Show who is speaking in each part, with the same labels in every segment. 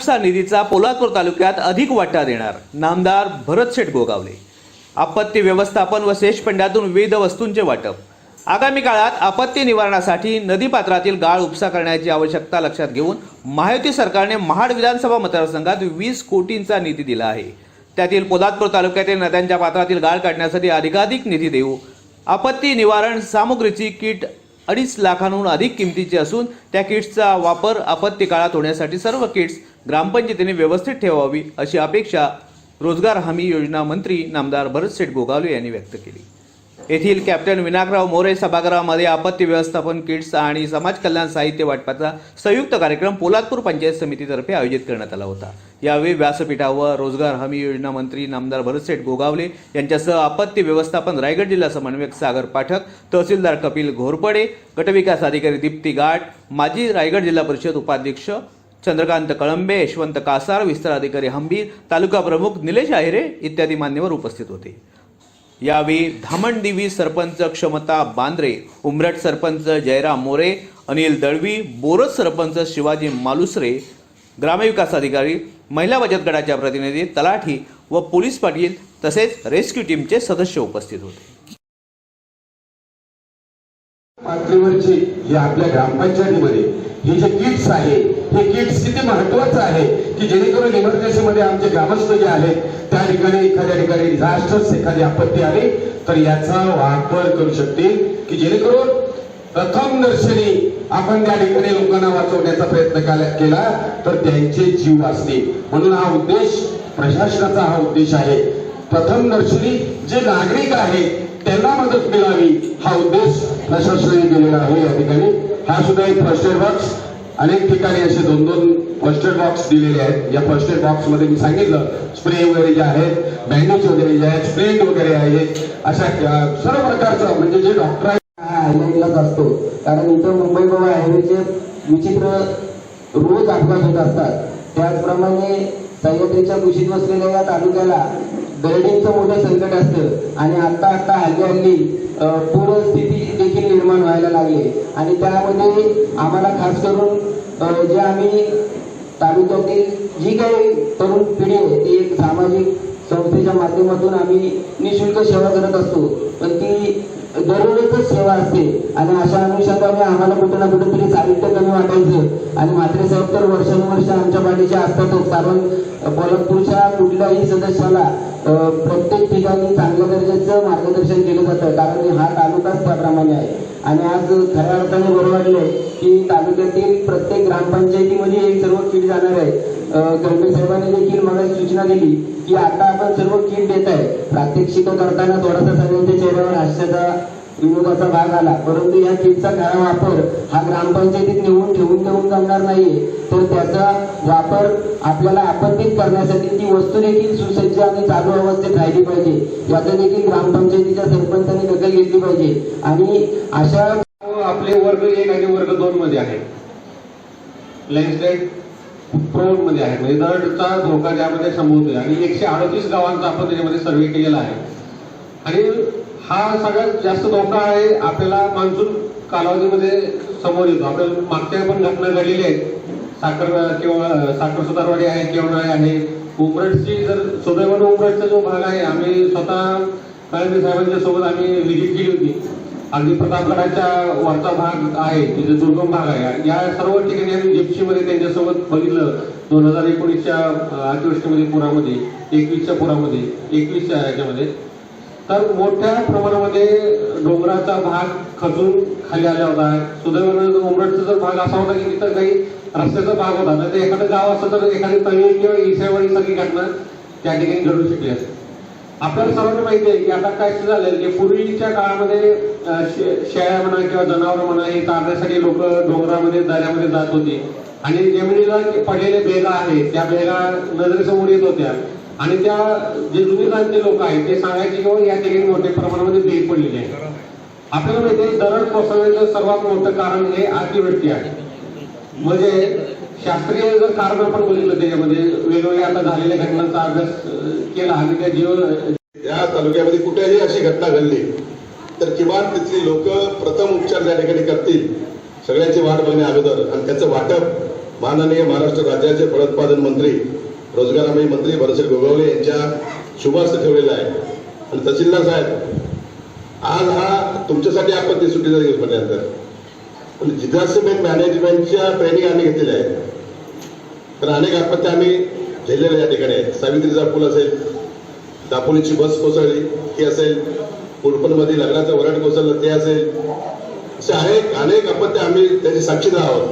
Speaker 1: उपसा निधीचा पोलादपूर तालुक्यात अधिक वाटा देणार नामदार भरत शेठ गोगावले. आपत्ती व्यवस्थापन व शेषपंडातून विविध वस्तूंचे वाटप. आगामी काळात आपत्ती निवारणासाठी नदीपात्रातील गाळ उपसा करण्याची आवश्यकता लक्षात घेऊन महायुती सरकारने महाड विधानसभा मतदारसंघात वीस कोटींचा निधी दिला आहे. त्यातील पोलादपूर तालुक्यातील नद्यांच्या पात्रातील गाळ काढण्यासाठी अधिकाधिक निधी देऊ. आपत्ती निवारण सामुग्रीची किट अडीच लाखांहून अधिक किमतीची असून त्या किट्सचा वापर आपत्ती काळात होण्यासाठी सर्व किट्स ग्रामपंचायतीने व्यवस्थित ठेवावी अशी अपेक्षा रोजगार हमी योजना मंत्री नामदार भरतसेठ गोगावले यांनी व्यक्त केली. येथील कॅप्टन विनायकराव मोरे सभागृहामध्ये आपत्ती व्यवस्थापन किट्स आणि समाज कल्याण साहित्य वाटपाचा संयुक्त कार्यक्रम पोलादपूर पंचायत समितीतर्फे आयोजित करण्यात आला होता. यावेळी व्यासपीठावर रोजगार हमी योजना मंत्री नामदार भरतसेठ गोगावले यांच्यासह आपत्ती व्यवस्थापन रायगड जिल्हा समन्वयक सागर पाठक तहसीलदार कपिल घोरपडे गटविकास अधिकारी दीप्ती गाठ माजी रायगड जिल्हा परिषद उपाध्यक्ष चंद्रकांत कळंबे यशवंत कासार विस्तार अधिकारी हंबीर तालुका प्रमुख निलेश आहिरे इत्यादी मान्यवर उपस्थित होते. यावेळी धामणदिवी सरपंच क्षमता बांद्रे उमरट सरपंच जयराम मोरे अनिल दळवी बोरस सरपंच शिवाजी मालुसरे ग्रामविकास अधिकारी महिला बचत गटाच्या प्रतिनिधी तलाठी व पोलीस पाटील तसेच रेस्क्यू टीमचे सदस्य उपस्थित होते.
Speaker 2: पातळीवरचे जे आपल्या ग्रामपंचायतीमध्ये हे जे किट्स आहे हे किट्स किती महत्वाचं आहे की जेणेकरून इमर्जन्सीमध्ये आमचे ग्रामस्थ जे आहेत त्या ठिकाणी एखाद्या ठिकाणी डिझास्टर्स एखादी आपत्ती आली तर याचा वापर करू शकतील की जेणेकरून प्रथम दर्शनी आपण त्या ठिकाणी लोकांना वाचवण्याचा प्रयत्न केला- केला तर त्यांचे जीव वाचतील. म्हणून हा उद्देश प्रशासनाचा हा उद्देश आहे. प्रथम दर्शनी जे नागरिक आहेत त्यांना मदत मिळावी हा उद्देश प्रशासनाने दिलेला आहे या ठिकाणी. हा सुद्धा एक फर्स्ट एड बॉक्स अनेक ठिकाणी असे दोन दोन फर्स्ट एड बॉक्स दिलेले आहेत. या फर्स्ट एड बॉक्समध्ये मी सांगितलं स्प्रे वगैरे जे आहेत बँडेज वगैरे जे आहेत स्प्रिंट वगैरे आहेत अशा सर्व प्रकारचं म्हणजे जे डॉक्टर आहेत
Speaker 3: असतो. कारण इथं मुंबई गोवा हायवेचे विचित्र रोज अपघात होत असतात. त्याचप्रमाणे सह्याद्रीच्या कुशीत बसलेल्या या तालुक्याला बिल्डिंगचं मोठं संकट असतं. आणि आता आता हल्ली हल्ली अं, पूरस्थिती देखील निर्माण व्हायला लागली. आणि त्यामध्ये आम्हाला खास करून जे आम्ही तालुक्यातील जी काही तरुण पिढी आहे ती एक सामाजिक संस्थेच्या माध्यमातून आम्ही निशुल्क सेवा करत असतो. पण ती दररोजच सेवा असते. आणि अशा अनुषंगाने आम्हाला कुठं ना कुठेतरी साहित्य कमी वाटायचं. आणि मात्र साहेब तर वर्षानुवर्ष आमच्या पाठीचे असतातच. कारण पोलादपूरच्या कुठल्याही सदस्याला प्रत्येक ठिकाणी चांगल्या दर्जाचं मार्गदर्शन केलं जातं. कारण हा तालुकाच त्याप्रमाणे आहे. आणि आज खऱ्या अर्थाने बरं वाटलंय की तालुक्यातील प्रत्येक ग्रामपंचायतीमध्ये हे सर्व किट जाणार आहे. गरबे साहेबांनी देखील मला सूचना दिली की आता आपण सर्व किट देत आहे. प्रात्यक्षिक करताना थोडासा सगळ्यांच्या चेहऱ्यावर हास्याचा विनोदाचा भाग आला. परंतु या किटचा खरा वापर हा ग्रामपंचायतीत नेऊन ठेवून ठेवून जमणार नाहीये. तर त्याचा वापर आपल्याला आपत्तीत करण्यासाठी ती वस्तू देखील सुसज्ज आणि चालू अवस्थेत राहिली पाहिजे. याचा देखील ग्रामपंचायतीच्या सरपंचांनी दखल घेतली पाहिजे. आणि अशा
Speaker 2: आपले वर्ग एक आणि वर्ग दोन मध्ये आहे. लँडस्लाईड प्रोनमध्ये आहे. म्हणजे दरडचा धोका ज्यामध्ये संभवतोय आणि एकशे अडतीस गावांचा आपण त्याच्यामध्ये सर्वे केलेला आहे. आणि हा सगळ्यात जास्त धोका आहे. आपल्याला मान्सून कालावधीमध्ये समोर येतो. आपल्याला मागच्या पण घटना घडलेल्या आहेत. साखर किंवा साखर सुधारवाडी आहे केवणाळे आहे उमरटची जर सुदैवानं उमरटचा जो भाग आहे आम्ही स्वतः कळंबी साहेबांच्या सोबत आम्ही व्हिजिट केली होती. अगदी प्रतापगडाच्या वरचा भाग आहे तिथे दुर्गम भाग आहे. या सर्व ठिकाणी आम्ही जिप्सीमध्ये त्यांच्यासोबत बघितलं. दोन हजार एकोणीसच्या अतिवृष्टीमध्ये पुरामध्ये एकवीसच्या पुरामध्ये एकवीसच्या ह्याच्यामध्ये. तर मोठ्या प्रमाणामध्ये डोंगराचा भाग खचून खाली आला होता. सुदैवानं उमरटचा जर भाग असा होता की तिथं काही रस्त्याचा भाग होता तर ते एखादं गाव असतं तर एखादी तळी किंवा इसावाडी सारखी घटना त्या ठिकाणी घडू शकली असते. आपल्याला सर्वांना माहिती आहे की आता काय झालं की पूर्वीच्या काळामध्ये शे- शेळ्या म्हणा किंवा जनावर म्हणा हे चालण्यासाठी लोक डोंगरामध्ये दऱ्यामध्ये जात होती. आणि जमिनीला पडलेले पडलेल्या बेगा आहेत त्या बेगा नजरेसमोर येत होत्या. आणि त्या जे जुने लोक आहेत ते सांगायचे की या ठिकाणी मोठ्या प्रमाणामध्ये बेग पडलेली आहे. आपल्याला माहिती आहे दरड कोसळण्याचं सर्वात मोठं कारण हे अतिवृष्टी आहे. म्हणजे शास्त्रीय जर कारण आपण बघितलं त्याच्यामध्ये वेगवेगळ्या आता झालेल्या घटनांचा अभ्यास केला आणि त्या जीवन
Speaker 4: या तालुक्यामध्ये कुठेही अशी घटना घडली तर किमान तिथली लोक प्रथम उपचार त्या ठिकाणी करतील सगळ्यांची वाट बघण्या अगोदर. आणि त्याचं वाटप माननीय महाराष्ट्र राज्याचे फलोत्पादन मंत्री रोजगार हमी मंत्री भरसे गोगावले यांच्या शुभास ठेवलेला आहे. आणि तहसीलदार साहेब आज हा तुमच्यासाठी आपत्ती सुट्टीचा दिवस म्हटल्यानंतर पण डिझास्टर मॅनेजमेंटच्या ट्रेनिंग आम्ही घेतलेल्या आहेत. तर अनेक आपत्त्या आम्ही झेललेल्या या ठिकाणी आहेत. सावित्रीचा पूल असेल दापोलीची बस कोसळली ती असेल कुरपणमध्ये लग्नाचं वरट कोसळलं ते असेल. असे अनेक अनेक आपत्त्या आम्ही त्याची साक्षीदार आहोत.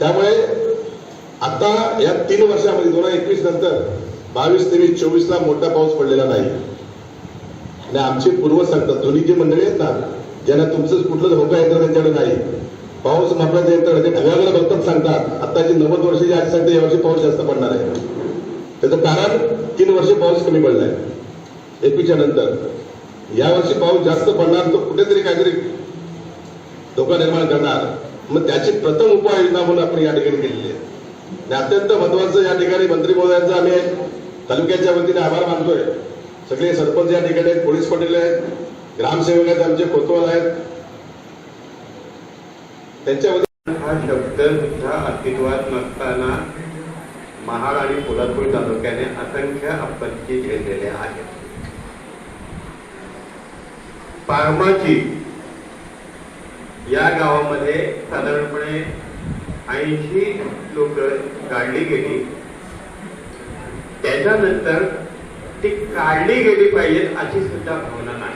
Speaker 4: त्यामुळे आता या तीन वर्षामध्ये दोन हजार एकवीस नंतर बावीस तेवीस चोवीसला मोठा पाऊस पडलेला नाही. आणि आमचे पूर्वज सांगतात दोन्ही जी मंडळी आहेत ना ज्यांना तुमचं कुठलं धोका यंत्र त्यांच्याकडे नाही. पाऊस मापण्याचं यंत्र ते ढगाकडे बघतात सांगतात जे नव्वद वर्षाची आज सांगते यावर्षी पाऊस जास्त पडणार आहे. त्याचं कारण तीन वर्ष पाऊस कमी पडलाय. एकवीसच्या नंतर. यावर्षी पाऊस जास्त पडणार तो कुठेतरी काहीतरी धोका निर्माण करणार. मग त्याची प्रथम उपाययोजना म्हणून आपण या ठिकाणी केलेली आहे. अत्यंत महत्वाचं या ठिकाणी मंत्री महोदयांचा आम्ही तालुक्याच्या वतीने आभार मानतोय. सगळे सरपंच या ठिकाणी आहेत पोलीस पटेल आहेत ग्रामसेवक आहेत आमचे कोतवाल आहेत. त्यांच्यामध्ये
Speaker 5: हा शब्द सुद्धा अस्तित्वात नसताना महाड आणि पोलादपूर तालुक्याने असंख्य आपत्ती झेललेल्या आहेत. पारमाची या गावामध्ये साधारणपणे ऐंशी लोक काढली गेली. त्याच्यानंतर ती काढली गेली पाहिजेत अशी सुद्धा भावना नाही.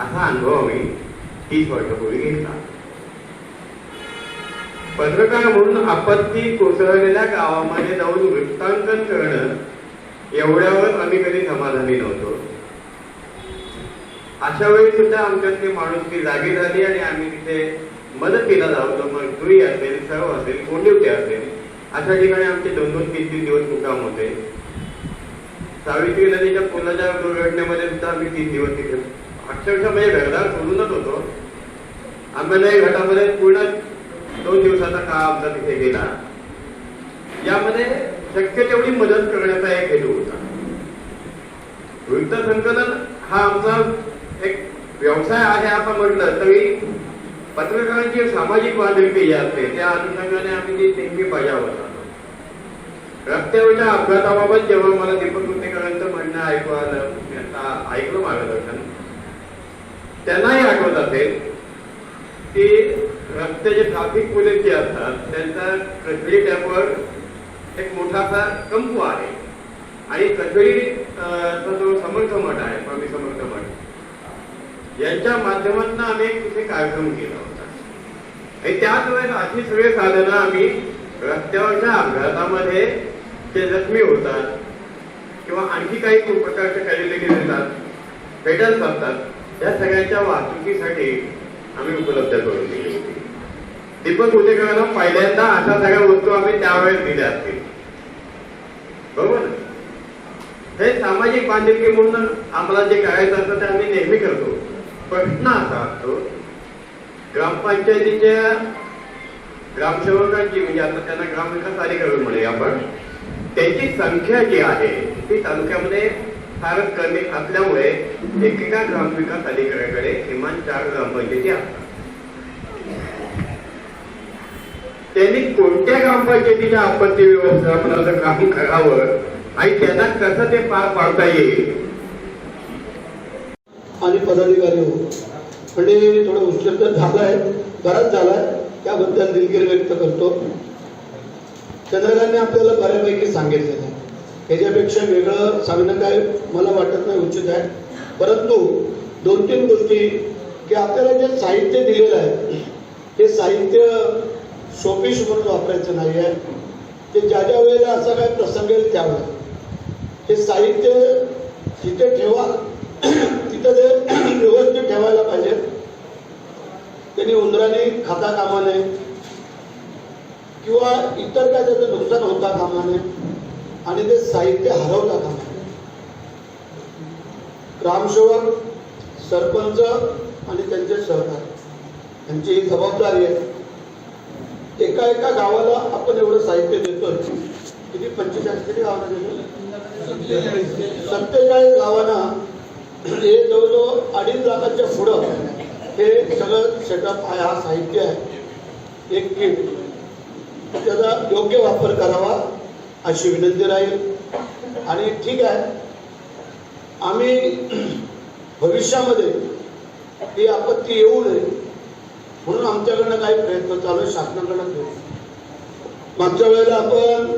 Speaker 5: असा अनुभव आम्ही तीस वर्षापूर्वी घेतला. पत्रकार म्हणून आपत्ती कोसळलेल्या गावामध्ये जाऊन वृत्तांकन करणं एवढ्यावर आम्ही कधी समाधानी नव्हतो. अशा वेळी सुद्धा आमच्यातली ती जागी झाली आणि आम्ही तिथे मदतीला जातो मग दुई असेल सर्व असेल कोंडिवटे असेल? अशा ठिकाणी आमचे दोन दोन तीन तीन दिवस मुक्काम होते. सावित्री नदीच्या पुलाच्या दुर्घटनेमध्ये सुद्धा आम्ही तीन दिवस तिथे अक्षरशः म्हणजे घरदार सोडूनच होतो. आम्हाला घाटामध्ये पूर्ण दोन दिवसाचा काळ आमचा तिथे गेला. यामध्ये शक्य तेवढी मदत करण्याचा एक हेतू होता. वृत्त संकलन हा आमचा एक व्यवसाय आहे आपण म्हटलं तरी पत्रकारांचे सामाजिक बांधिलकी जे असते. त्या अनुषंगाने आम्ही ती नेहमी बजावत रस्त्यावरच्या अपघाताबाबत जेव्हा मला दीपक कुटेकरांचं म्हणणं ऐकू आलं ऐकलं मार्गदर्शन त्यांनाही आठवत असेल की रस्त्याचे ट्राफिक पोलीस जे असतात त्यांचा कचडी टॅपवर एक मोठासा कंपू आहे. आणि कचरी चा जो समर्थ मठ आहे स्वामी समर्थ मठ यांच्या माध्यमातून आम्ही तिथे कार्यक्रम केला होता. आणि त्याच वेळेस अशी सगळे साधनं आम्ही रस्त्यावरच्या अपघातामध्ये ते जखमी होतात किंवा आणखी काही प्रकारचे काही देतात पेटल असतात या सगळ्यांच्या वाहतुकीसाठी आम्ही उपलब्ध करून दिली होती. दीपक उदेकरांना पहिल्यांदा अशा सगळ्या वस्तू आम्ही त्यावेळेस दिल्या असतील. बरोबर ना? हे सामाजिक बांधिलकी म्हणून आम्हाला जे करायचं असतं ते आम्ही नेहमी करतो. प्रश्न असा असतो ग्रामपंचायतीच्या ग्रामसेवकांची म्हणजे आता त्यांना ग्रामविकास अधिकारी म्हणूया आपण त्यांची संख्या जी आहे ती तालुक्यामध्ये फारच कमी असल्यामुळे एकेका ग्रामविकास अधिकाऱ्याकडे किमान चार ग्रामपंचायती असतात. त्यांनी कोणत्या ग्रामपंचायतीच्या आपत्ती व्यवस्थापनाचं काम करावं आणि त्यांना कसं ते पार पाडता येईल
Speaker 6: आणि पदाधिकारी हो म्हणजे थोडं उशीर तर झालाय बराच झालाय त्याबद्दल दिलगिरी व्यक्त करतो. चंद्रकांतने आपल्याला बऱ्यापैकी सांगितलेलं आहे ह्याच्यापेक्षा वेगळं सांगणं काय मला वाटत नाही उचित आहे. परंतु दोन तीन गोष्टी की आपल्याला जे साहित्य दिलेलं आहे ते साहित्य शोपीस म्हणून वापरायचं नाही आहे. ते ज्या ज्या वेळेला असा काय प्रसंग येईल त्यावेळेला. हे साहित्य जिथे ठेवा तिथं ते व्यवस्थित ठेवायला पाहिजे. त्यांनी उंदराने खाता कामा नये किंवा इतर काय त्याचं नुकसान होता कामा नये आणि ते साहित्य हरवता कामा नये ग्रामसेवक सरपंच आणि त्यांचे सहकारी. यांची ही जबाबदारी आहे. एका एका गावाला आपण एवढं साहित्य देतोय. किती? पंचेचाळीस किती गावाला देतो सत्तेचाळीस गावांना म्हणजे हे जवळजवळ अडीच लाखाच्या पुढं हे सगळं सेटअप आहे हा साहित्य आहे. एक किट त्याचा योग्य वापर करावा अशी विनंती राहील. आणि ठीक आहे. आम्ही भविष्यामध्ये ही आपत्ती येऊ नये म्हणून आमच्याकडनं काही प्रयत्न चालू आहे शासनाकडनं घेऊ. मागच्या वेळेला आपण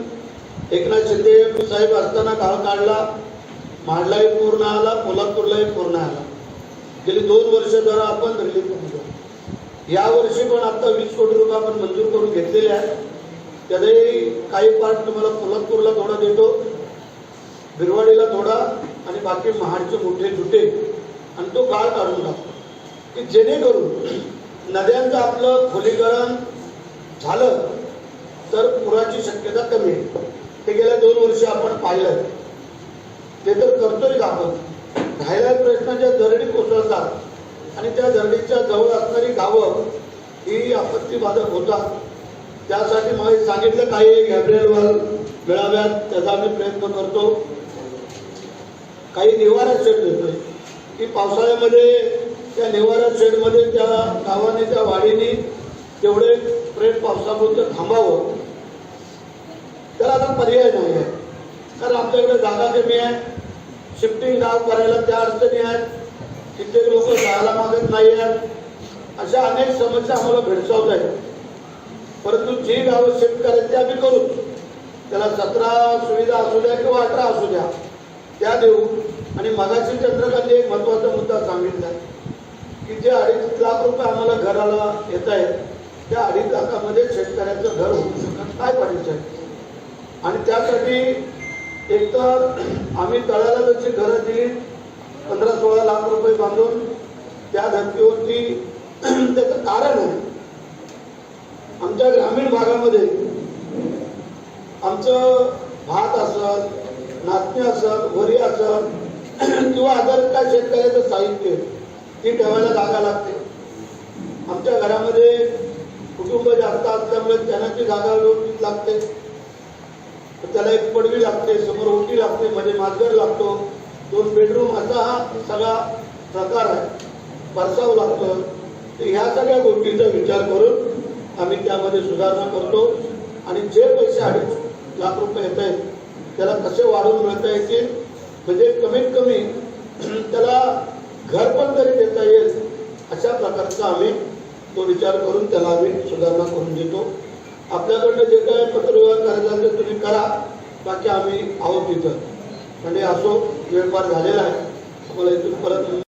Speaker 6: एकनाथ शिंदे साहेब असताना काळ काढला. माडलाही पूर्ण आला पोलादपूरलाही पूर्ण आला. गेली दोन वर्ष जरा आपण धरली या वर्षी पण आता वीस कोटी रुपये आपण मंजूर करून घेतलेले आहेत. त्यातही काही पार्ट तुम्हाला पोलादपूरला थोडा देतो बिरवाडीला थोडा आणि बाकी महाडचे मोठे झुटे. आणि तो काळ काढून टाकतो. की जेणेकरून नद्यांचं आपलं खोलीकरण झालं तर पुराची शक्यता कमी आहे. ते गेल्या दोन वर्ष आपण पाहिलं. ते तर करतोय आपण. राहिला प्रश्नाच्या दरडी कोसळतात आणि त्या दरडीच्या जवळ असणारी गावं ही आपत्ती बाधक होतात. त्यासाठी मला सांगितलं काही गॅब्रियल वाल मिळाव्यात त्याचा आम्ही प्रयत्न करतो. काही निवारा शेड देतोय. की पावसाळ्यामध्ये त्या निवारा शेडमध्ये त्या गावाने त्या वाडीने तेवढे प्रेम पावसामुळे थांबावं. त्याला आता पर्याय नाही आहे. कारण आपल्याकडे जागा कमी आहे. शिफ्टिंग गाव करायला त्या अडचणी आहेत. कित्येक लोक जायला मागत नाही आहेत. अशा अनेक समस्या आम्हाला भेडसावत आहेत. परंतु जी गावं शिफ्ट करायची आम्ही करू त्याला सतरा सुविधा असू द्या किंवा अठरा असू द्या त्या देऊ. आणि मगाशी चंद्रकांनी एक महत्त्वाचा मुद्दा सांगितला की जे अडीच लाख रुपये आम्हाला घराला येत आहेत त्या अडीच लाखामध्ये शेतकऱ्याचं घर होऊ शकत काय पाहिजे आणि त्यासाठी एक तर आम्ही तळ्याला त्याची घरं दिली पंधरा सोळा लाख रुपये बांधून त्या धर्तीवरती त्याचं कारण आहे. आमच्या ग्रामीण भागामध्ये आमचं भात असल नाचणी असल वरी असल किंवा अदर काय शेतकऱ्याचं साहित्य ती ठेवायला जागा लागते. आमच्या घरामध्ये कुटुंब जास्त असल्यामुळे त्यांची जागा व्यवस्थित लागते. तर त्याला एक पडवी लागते समोर ओटी लागते मध्ये माजगर लागतो. दोन बेडरूम असा हा सगळा प्रकार आहे. परसाव लागतं. तर ह्या सगळ्या गोष्टींचा विचार करून आम्ही त्यामध्ये सुधारणा करतो. आणि जे पैसे अडीच लाख रुपये येत आहेत त्याला कसे वाढवून मिळता येतील? म्हणजे कमीत कमी त्याला घर पण तरी देता येईल अशा प्रकारचा आम्ही तो विचार करून त्याला आम्ही सुधारणा करून देतो. आपल्याकडनं जे काय पत्रव्यवहार करायचा ते तुम्ही करा. बाकी आम्ही आहोत तिथं म्हणजे असो वेळपार झालेला आहे. आम्हाला इथून परत